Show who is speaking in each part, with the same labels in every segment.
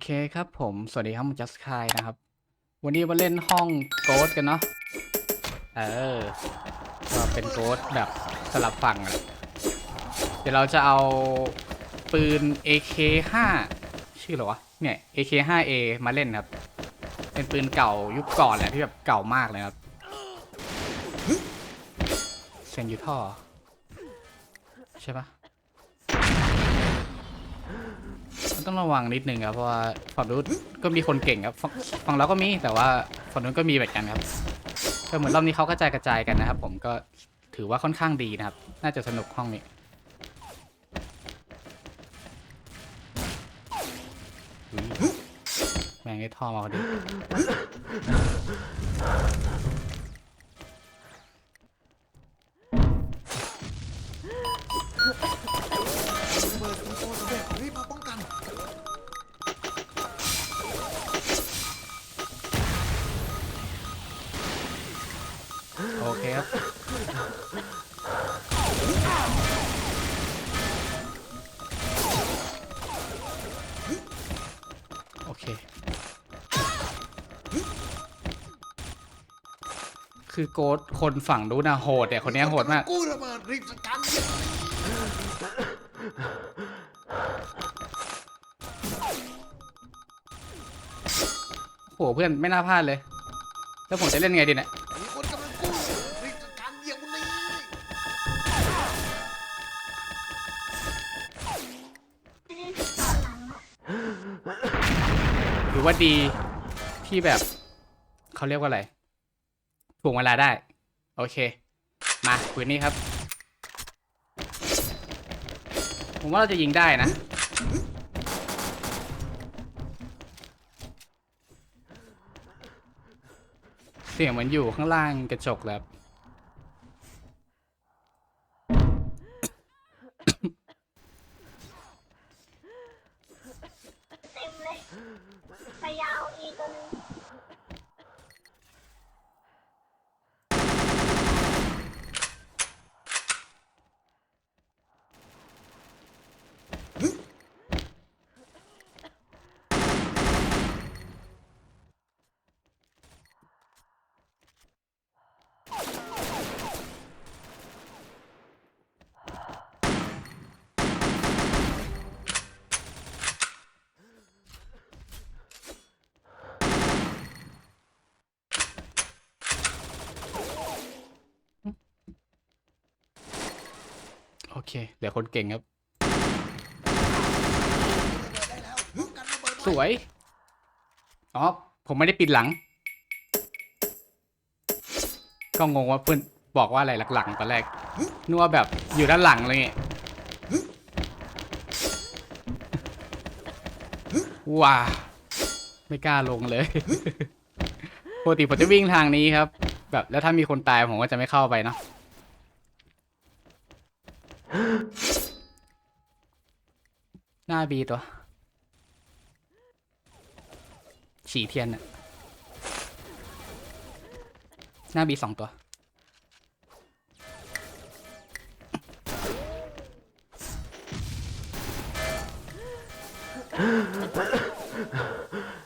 Speaker 1: เคครับผม สวัสดีครับผมจัสคายนะครับ วันนี้มาเล่นห้องโกดกันเนาะ เออ ก็เป็นโกดแบบสลับฝั่งเดี๋ยวเราจะเอาปืน AK5 ชื่ออะไรวะ เนี่ย AK5A มาเล่นครับ เป็นปืนเก่ายุคก่อนแหละที่แบบเก่ามากเลยครับ เซนยูท่อ ใช่ปะ ต้องระวังนิดนึงครับเพราะว่าฝั่งนู้นก็มีคนเก่งครับฝั่งฝั่งเราก็มีแต่ว่าฝั่งนู้นก็มีแบบกันครับก็เหมือนรอบนี้เขากระจายกระจายกันนะครับ ผมก็ถือว่าค่อนข้างดีนะครับ น่าจะสนุกห้องนี้แม่งไอ้ท่อมาพอดี
Speaker 2: เค
Speaker 1: ครับโอเค คือโกดคนฝั่งนู้นนะโหดแต่คนเนี้ยโหดมาก
Speaker 2: กู้ระเบิดรีบจัดการ
Speaker 1: โหเพื่อนไม่น่าพลาดเลย แล้วผมจะเล่นไงดีเนี่ย หรือว่าดีที่แบบเขาเรียกว่าอะไรถ่วงเวลาได้ โอเค มาปืนนี้ครับ ผมว่าเราจะยิงได้นะ เสียงเหมือนอยู่ข้างล่างกระจกแล้ว
Speaker 3: เต็มเลยพยาวอีกตัวหนึง
Speaker 1: โอ เค เดี๋ยวคนเก่งครับ
Speaker 2: ได้แล้วป้องกันระเบิด
Speaker 1: สวย อ๋อ ผมไม่ได้ปิดหลัง ก็งงว่าเพื่อนบอกว่าอะไรหลังๆตอนแรกนึกว่าแบบอยู่ด้านหลังอะไรเงี้ยว้าไม่กล้าลงเลยปกติผมจะวิ่งทางนี้ครับ แบบแล้วถ้ามีคนตายผมก็จะไม่เข้าไปเนาะ หน้าบีตัว ฉีเทียนน่ะหน้าบีสองตัว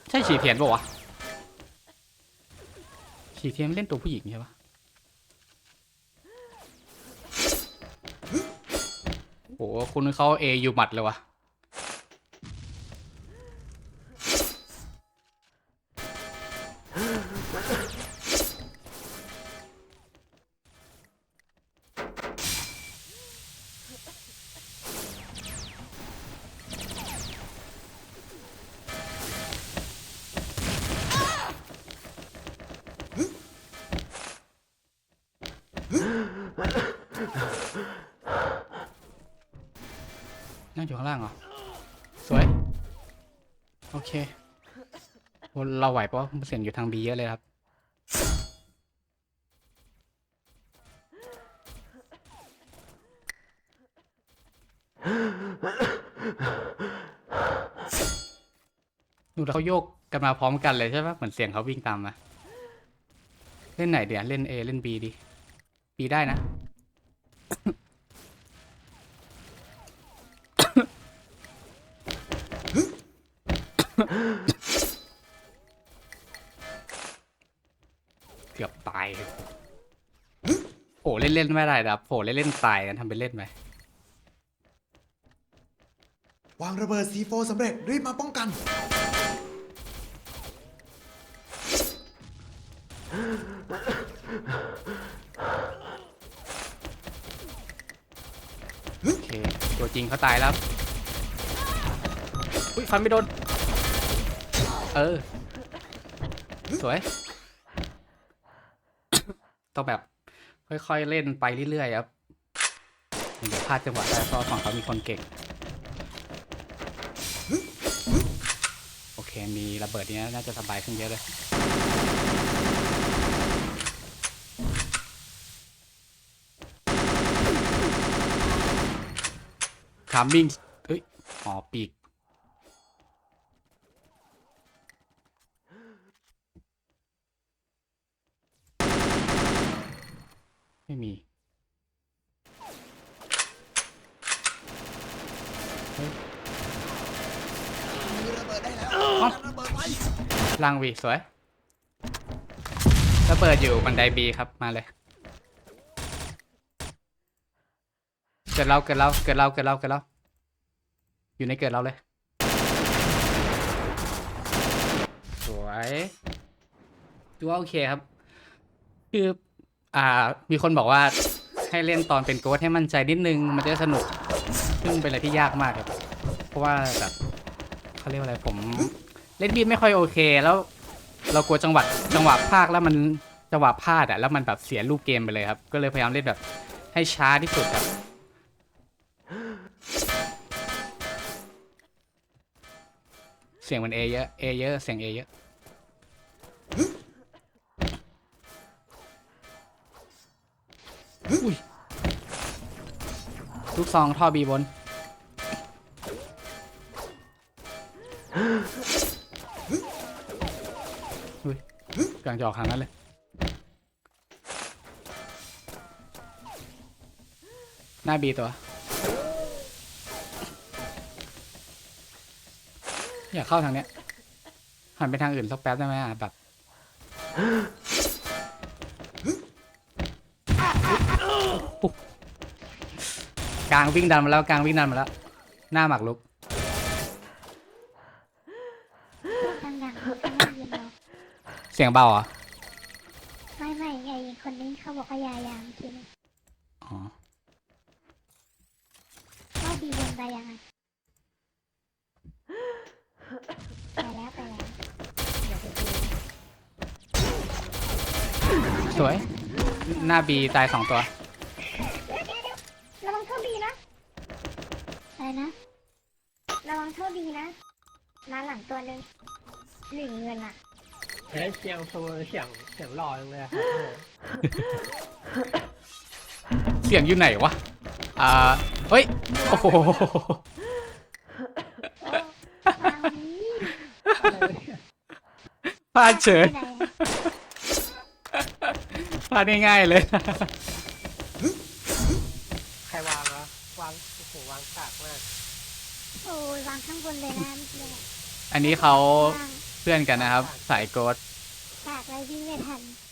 Speaker 1: ใช่ฉีเทียนปะวะฉีเทียนมันเล่นตัวผู้หญิงใช่ปะ โอ้โหคุณเขาเออยู่หมัดเลยวะ อยู่ข้างล่างเหรอ สวย โอเค เราไหวเพราะเสียงอยู่ทางบีเยอะเลยครับ ดูเขาโยกกันมาพร้อมกันเลยใช่ปะเหมือนเสียงเขาวิ่งตามมา เล่นไหนเดี๋ยวเล่น A เล่น B ดี B ได้นะ เกือบตายโผล่เล่นๆไม่ได้นะครับโผล่เล่นๆตายกันทำเป็นเล่นไหม
Speaker 2: วางระเบิด C4 สำเร็จ รีบมาป้องกัน
Speaker 1: โอเค ตัวจริงเขาตายแล้ว อุ้ยฟันไม่โดน เออ สวย ต้องแบบ ค่อยๆเล่นไปเรื่อยๆครับเดี๋ยวพลาดจังหวะได้เพราะฝั่งเขามีคนเก่ง โอเค มีระเบิดนี้น่าจะสบายขึ้นเยอะเลยคามมิ่งเอ้ยอ๋อปีก ไม่มีเฮ้ย
Speaker 2: มีระเบิดได้แล้ว
Speaker 1: เอ้า
Speaker 2: ระเบิดไว้
Speaker 1: ลังวีสวยระเบิดอยู่บันไดบีครับมาเลย เกิดเราเกิดเราเกิดเราเกิดเราเกิดเราอยู่ในเกิดเราเลย สวยดูว่าโอเคครับ คือ อ่า มีคนบอกว่าให้เล่นตอนเป็นโกดให้มั่นใจนิดนึง มันจะสนุก ซึ่งเป็นอะไรที่ยากมากครับ เพราะว่าแบบเขาเรียกว่าอะไรผม เล่นบีไม่ค่อยโอเค แล้วเรากลัวจังหวะจังหวะพาดแล้วมันจังหวะพลาดอะแล้วมันแบบเสียรูปเกมไปเลยครับ ก็เลยพยายามเล่นแบบให้ช้าที่สุดครับเสียงมันเอเยอะ เอเยอะ เสียงเอเยอะ ลูกซองท่อบีบน อุ้ยกลางจอกทางนั้นเลย หน้าบีตัว อยากเข้าทางเนี้ย หันไปทางอื่นสักแป๊บได้ไหมอะแบบ กลางวิ่งดันมาแล้วกลางวิ่งดันมาแล้ว หน้าหมักลุก
Speaker 3: ดังๆเขาจะไม่ยินเรา
Speaker 1: เสียงเบาเหรอ
Speaker 3: ไม่ไม่ไงคนนี้เขาบอกว่ายายามกิน
Speaker 1: อ๋อ
Speaker 3: เข้าดีบนไปยังไงไปแล้วไปแล้วเดี๋ยวไปดู
Speaker 1: สวย หน้าบีตายสองตัว
Speaker 3: อะไรนะระวังโทษดีนะมาหลังตัวหนึ่งหนึ่งเงินอะ
Speaker 4: เฮ้ยเสียงโซเสียงเสียงหล่อจังเลยอะครับ
Speaker 1: เสียงอยู่ไหนวะ อ่า เฮ้ย โอ้โห
Speaker 3: วางนี้
Speaker 1: พลาดเฉย
Speaker 3: ไปไหน
Speaker 1: พลาดง่ายๆเลย
Speaker 4: ใครวางวะวางโอ้โหวางฉากมาก
Speaker 3: โอ้ยวาง ข้างบนเลยนะเมื่อกี้เนี่ย
Speaker 1: อันนี้เขา
Speaker 3: วาง
Speaker 1: เพื่อนกันนะครับ สายโกด
Speaker 3: ฉากอะไรวิ่งไม่ทัน เ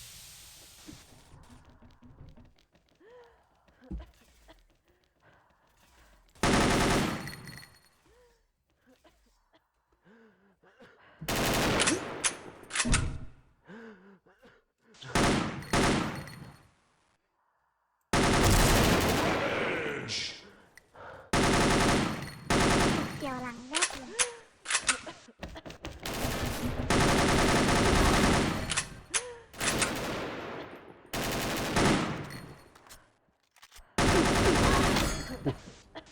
Speaker 3: กี่ยวหลังแวบเลย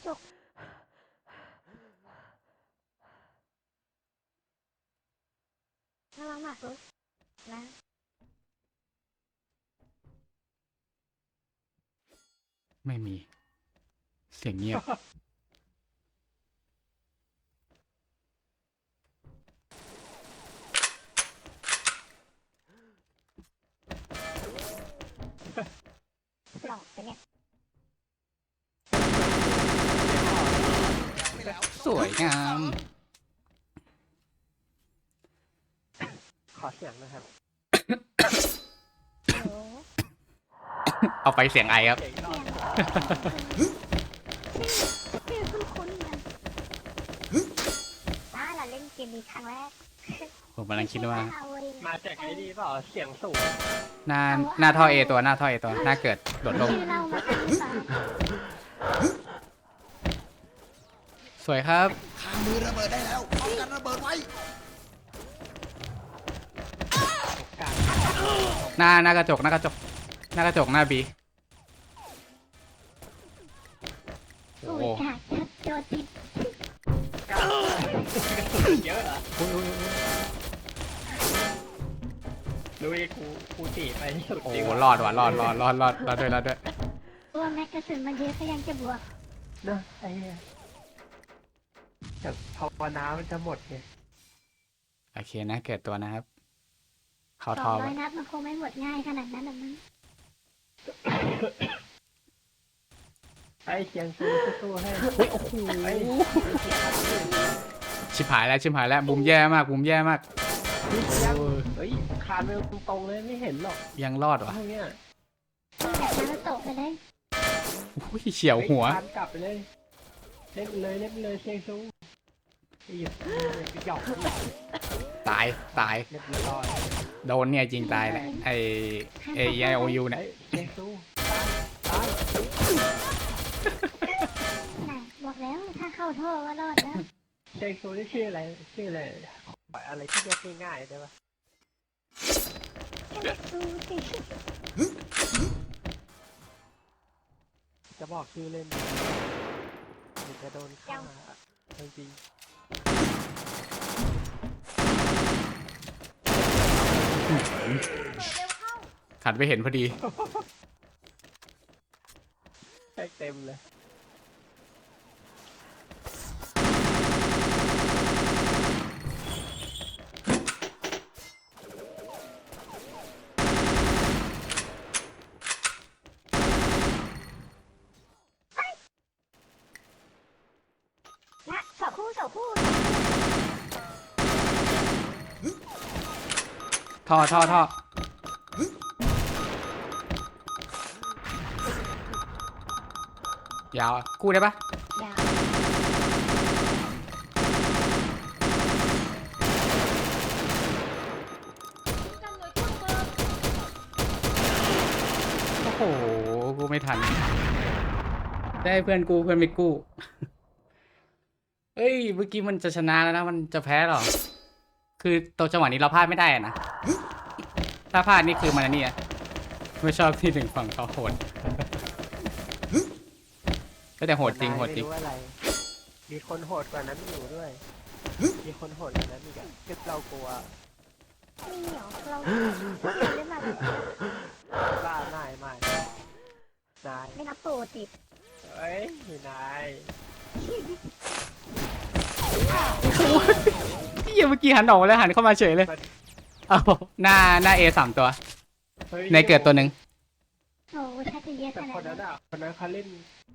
Speaker 3: จุกระวังหมากรุกนะ
Speaker 1: ไม่มี เสียงเงียบ
Speaker 3: หลอกไปเนี่ย
Speaker 1: สวยงาม
Speaker 4: ขอเสียงนะครับ
Speaker 3: โอ้
Speaker 1: เอาไปเสียงไอครับ
Speaker 4: เสียงรอ
Speaker 3: เสีย
Speaker 4: ด
Speaker 3: งชื่อคุ้นๆกันอ่าเราเล่นเกมนี้ครั้งแรก
Speaker 1: ผมกำลังคิดว่า
Speaker 4: มาจากไอ้นี่เปล่าเสียงสูง
Speaker 1: หน้าหน้าท่อเอตัวหน้าท่อเอตัวหน้าเกิดโดดลง
Speaker 3: ชื่อเรามาจากหรือเปล่า
Speaker 1: สวยครับ
Speaker 2: ข้างมือระเบิดได้แล้วป้องกันระเบิดไว้
Speaker 4: กลาง
Speaker 1: หน้าหน้ากระจกหน้ากระจกหน้ากระจกหน้าบีโอ้
Speaker 3: โอ้
Speaker 1: โห
Speaker 3: ยกาดโดนติด
Speaker 4: กลางกระสุนเยอะเหรอ
Speaker 1: อุ๊ยอุ๊ยอุ๊ย
Speaker 4: รู้ไอ้กูกูตีไปที่สุด
Speaker 1: โอ้
Speaker 4: ดี
Speaker 1: โห
Speaker 4: กว่าร
Speaker 1: อดว่ะรอดรอดรอดรอดรอดด้วยรอดด้วย
Speaker 3: ตัวแม็กกระสุนมันเยอะก็ยังจะบวก
Speaker 4: เนอะไอ้เหี้ยแต่ภาวนามันจะหมดไง
Speaker 1: โอเคนะ เกิดตัวนะครับเขา
Speaker 3: ส
Speaker 1: ท
Speaker 3: อ
Speaker 1: อง
Speaker 3: ร้อยนัดมันคงไม่หมดง่ายขนาดนั้นหรอกมั้ง
Speaker 4: ไอ้เสียงซูสู้ๆให้
Speaker 1: อุ้ยโอ้โห
Speaker 4: ไอ้
Speaker 1: ชิบหายแล้วชิบหายแล้วบุมแย่มากบุมแย่มาก
Speaker 4: ยัง
Speaker 1: โอ้ย
Speaker 4: เฮ้ยคานไปตรงๆเลยไม่เห็นหรอก
Speaker 1: ยังรอดวะ
Speaker 4: พวกเนี้ย
Speaker 3: แบบนั้นตกไปเลย
Speaker 1: อุ้ยเฉียวหัว
Speaker 4: คานกลับไปเลยเล่นไปเลยเล่นไปเลยเซซูไอ้หยิบไปหยอกดิ
Speaker 1: ตายตาย
Speaker 4: เรียบร้อย
Speaker 1: โดนเนี่ยจริงตายแหละไอเอไอโอยูเนี่ย
Speaker 4: เฮ้ยเซซูตายตาย
Speaker 3: น่ะบอกแล้วถ้าเข้าท่อก็รอดแล้ว
Speaker 4: เซซูนี่ชื่ออะไรชื่ออะไรข ออะไรที่เรียกง่ายๆได้ปะ
Speaker 3: ดูสิ
Speaker 4: จะบอกชื่อเล่นเดี๋ยวจะโดนฆ่าจริง
Speaker 1: ขันไปเห็นพอดี
Speaker 4: ๆเต็มเลย
Speaker 3: นะ
Speaker 1: ท่อท่อท่ออยาวอะกู้ได้ปะ
Speaker 3: ย่า
Speaker 1: โอ้โห กูไม่ทัน ได้เพื่อนกูเพื่อนไม่กู้ เอ้ย เมื่อกี้มันจะชนะแล้วนะ มันจะแพ้หรอ คือตัวจังหวะนี้เราพลาดไม่ได้อะนะ ถ้าพลาดนี่คือมันอันนี่อะไม่ชอบที่หนึ่งฝั่งเขาโหดก็แต่โหดจริงโหดจริง
Speaker 4: ไม่รู้อะไรมีคนโหดกว่านั้นอยู่ด้วย มีคนโหดกว่านั้นอีกอะคือเรากลัว
Speaker 3: มีเหรอเราเราเล่นมาแบบ
Speaker 4: ล่าไม่ไม่นาย
Speaker 3: ไม่นับโปรติด
Speaker 4: เอ้ยนาย
Speaker 1: พี่เมื่อกี้หันออกมาแล้วหันเข้ามาเฉยเลย เอาหน้าหน้าเอสามตัว
Speaker 4: ฮ้ย
Speaker 1: ในเกิดตัวหนึ่ง
Speaker 3: โอ้ถ้าจะเยอะ
Speaker 4: แต่
Speaker 3: ขนา
Speaker 4: ค
Speaker 3: ด
Speaker 4: นนั้น
Speaker 3: นั้น
Speaker 4: อะคนนั้นเขาเล่น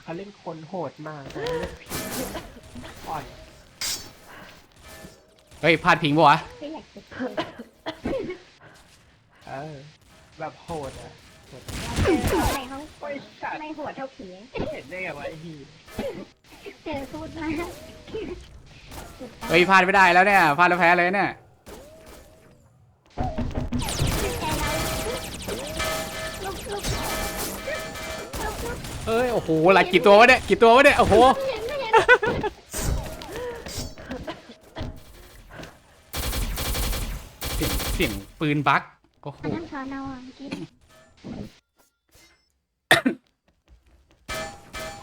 Speaker 4: เขาเล่นคนโหดมากเขาเล่นผีอ่อน
Speaker 1: เฮ้ยพลาดพิงปะวะ
Speaker 3: ก็อยากจะเเอ
Speaker 4: อแบบโหดอะ
Speaker 3: จออะไรเขา
Speaker 4: โอ้ยสัตว์
Speaker 3: ไม่หัวเท่าผี
Speaker 4: เห็นได้ไงวะไอ้ฮี
Speaker 3: เจอพูดมาก
Speaker 1: เฮ้ยพลาดไม่ได้แล้วเนี่ยพลาดแล้วแพ้เลยเนี่ย
Speaker 3: ใจเราลุกลุกลุกลุก
Speaker 1: เอ้ยโอ้โหหลายกี่ตัววะเนี่ยกี่ตัววะเนี่ยโอ้โห
Speaker 3: เห็นไม่เห็น
Speaker 1: เสียงเสียงปืนบั๊กโอ้โห
Speaker 3: อันนั้นสอนเอาอะเมื่อกี้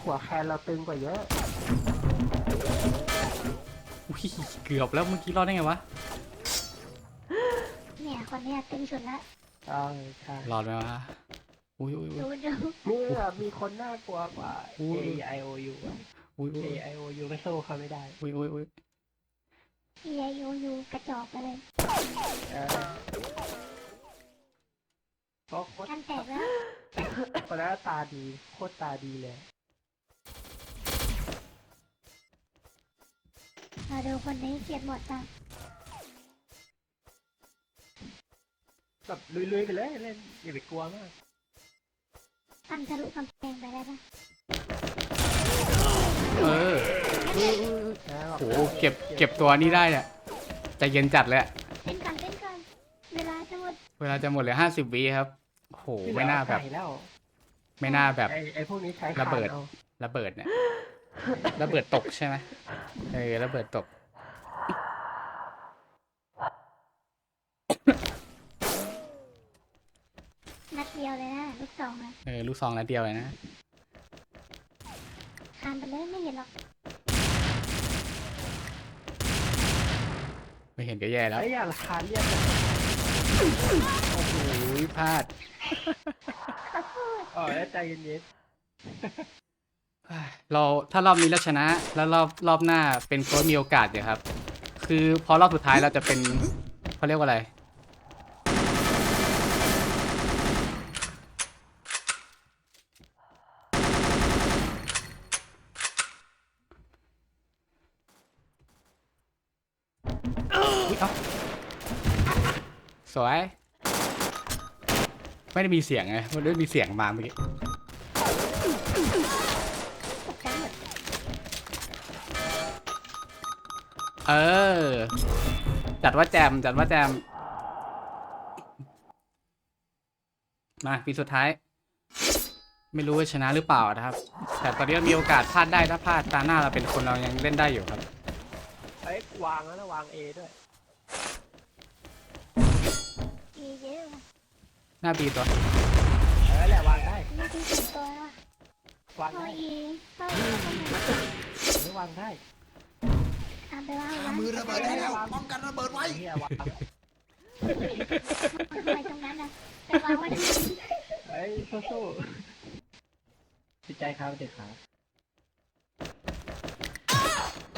Speaker 4: หัวแคนเราตึงกว่าเยอะ
Speaker 1: อุ๊ยเกือบแล้วเมื่อกี้รอดได้ไงวะ
Speaker 3: เนี่ยคนเนี้ยตึงสุดละ
Speaker 4: เออใช่
Speaker 1: รอดไหมวะ อุ้ยอุ้ยอุ้ย
Speaker 3: ดูดู
Speaker 4: นี่มีคนน่ากลัวกว่า
Speaker 1: อุ้ย
Speaker 4: A I O U อะ
Speaker 1: อุ้ยอุ้
Speaker 4: A
Speaker 1: ย
Speaker 4: I O U ไม่สู้เขาไม่ได้
Speaker 1: อุ้ยอุ้ยอุ้ย
Speaker 3: เอไอยูยูกระจอกไปเลย
Speaker 4: เออ เพราะโคตร
Speaker 3: กันแตกแล้ว
Speaker 4: คนนั้นตาดีโคตรตาดีเลย
Speaker 3: มาดูคนนี้เกลียดหมดจ้ะ
Speaker 4: แบบลุยๆไปเลยเล่นอย่าไปกลัวมาก
Speaker 3: ฟันทะลุกำแพงไปได้ปะ
Speaker 1: เออ
Speaker 4: แล้ว
Speaker 1: โหเก็บเก็บตัวนี้ได้เนี่ยใจเย็นจัดเลยอะ
Speaker 3: เต้นก่อนเต้นก่อนเวลาจะหมด
Speaker 1: เวลาจะหมดเหลือห้าสิบวิครับ โหไม่น่าแบบ
Speaker 4: ใส่แล้ว
Speaker 1: ไม่น่าแบบ
Speaker 4: ไอ้ไอ้พวกนี้ใช้
Speaker 1: ระเบิด
Speaker 4: คานอา
Speaker 1: ระเบิดเนี่ย ระเบิดตกใช่ไหมเออระเบิดตก
Speaker 3: นัดเดียวเลยนะลูกสองอะ
Speaker 1: เออลูกซองนัดเดียวเลยนะ
Speaker 3: คานไปเลยไม่เห็นหรอก
Speaker 1: ไม่เห็นก็แย่แล้ว
Speaker 4: ไอ้ยอย่าคานเรียก
Speaker 1: โอ้โหพลาด
Speaker 3: ข อ๋
Speaker 4: อแล้วใจเย็น
Speaker 1: เราถ้ารอบนี้เราชนะ แล้วรอบรอบหน้าเป็นโค้ชมีโอกาสเดี๋ยครับ คือพอรอบสุดท้ายเราจะเป็นเขาเรียกว่าอะไร สวย ไม่ได้มีเสียงไงมันไม่ได้มีเสียงมาเมื่อกี้เออ จัดว่าแจมจัดว่าแจม มาปีสุดท้าย ไม่รู้ว่าชนะหรือเปล่านะครับ แต่ตอนนี้มีโอกาสพลาดได้ถ้าพลาดตาหน้าเราเป็นคนเรายังเล่นได้อยู่ครับ
Speaker 4: ไอ้วางแล้วนะวางเอด้วย
Speaker 3: เยอะ
Speaker 1: หน้าปีตัว
Speaker 4: เออแหละวางได้
Speaker 3: มีที่สุดตัวว่ะ
Speaker 4: วาง
Speaker 3: พอ
Speaker 4: ได้
Speaker 3: อีเข้าเข้าเข้ามา
Speaker 4: ไม่วางได้
Speaker 3: ตามไปว่า
Speaker 2: หามือระเบิดได้แล้วป้องกันระเบิดไว้
Speaker 4: ไอ้เหี้ยวาง
Speaker 3: ทำไมตรงนั้นนะแต่วางไว้ที่
Speaker 4: ไอ้ยสู้ๆจิตใจครับเด็กครับ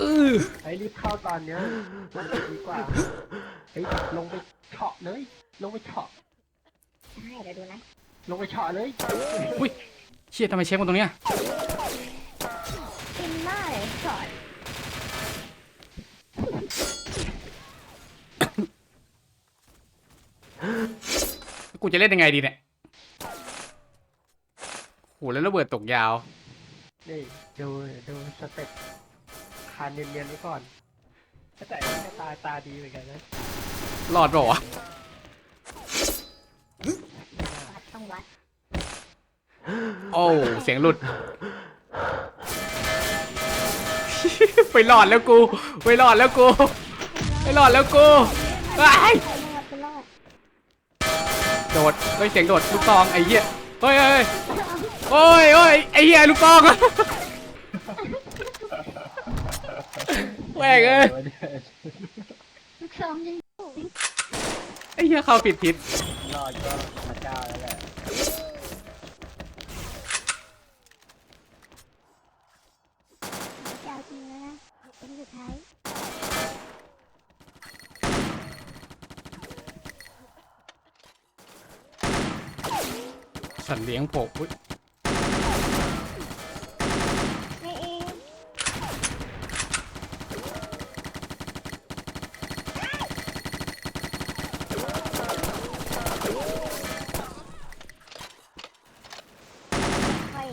Speaker 1: อือ
Speaker 4: ไอ้ยรีบเข้าตอนเนี้ยมันจะดีกว่าไอ้ยลงไปเฉาะเลย ลงไปเฉาะ
Speaker 3: ใช่เดี๋ยวดูนะ
Speaker 4: ลงไปเฉาะเลย
Speaker 1: อุ้ยเชี่ยทำไมเช็คมาตรงเนี้ย
Speaker 3: กินมากเลยสอน
Speaker 1: กูจะเล่นยังไงดีเนี่ยโหแล้วระเบิดตกยาว
Speaker 4: นี่ดูดูสเต็ปคานเนียนๆไว้ก่อนแต่ไอ้นี่ตาตาดีเหมือนกันนะ
Speaker 1: รอดเปล่าวะ
Speaker 3: วัดต้องวัด
Speaker 1: โอ้ เสียงหลุด ไปรอดแล้วกู ไปรอดแล้วกู ไปรอดแล้วกูว้าย
Speaker 3: ไปรอดไปรอด
Speaker 1: โดดเฮ้ยเสียงโดดลูกตองไอ้เหี้ยเฮ้ยเฮ้ยโอ้ยโอ้ยไอ้เหี้ยลูกตองแหวกเอ้ย
Speaker 3: ลูกสองยัง
Speaker 1: ไอ้เหี้ยเข้าผิดทิศ
Speaker 4: รอดก็พระเจ้าแล้วแหละ
Speaker 3: จะเอาจริงแล้วนะเป็นสุดท้าย
Speaker 1: สัตว์เลี้ยงโผล่อุ๊ย
Speaker 3: ไม่เองค่อย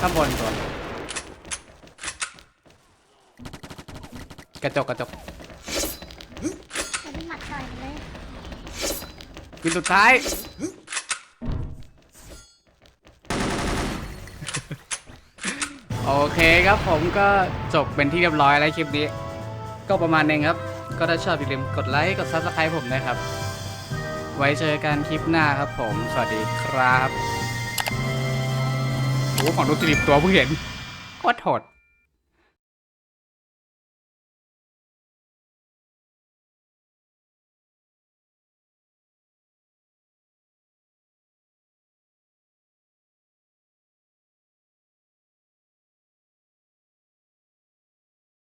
Speaker 1: ข้างบนตัวกระ จกกระจก
Speaker 3: จะเป็นหมัดต่อยมันเลย
Speaker 1: วินสุดท้าย โอเคครับผมก็จบเป็นที่เรียบร้อยแล้วคลิปนี้ ก็ประมาณนึงครับ ก็ถ้าชอบอย่าลืมกดไลค์ กด Subscribe ผมนะครับ ไว้เจอกันคลิปหน้าครับผม สวัสดีครับ โอ้ของดูสิบตัวเพิ่งเห็นโคตรโหด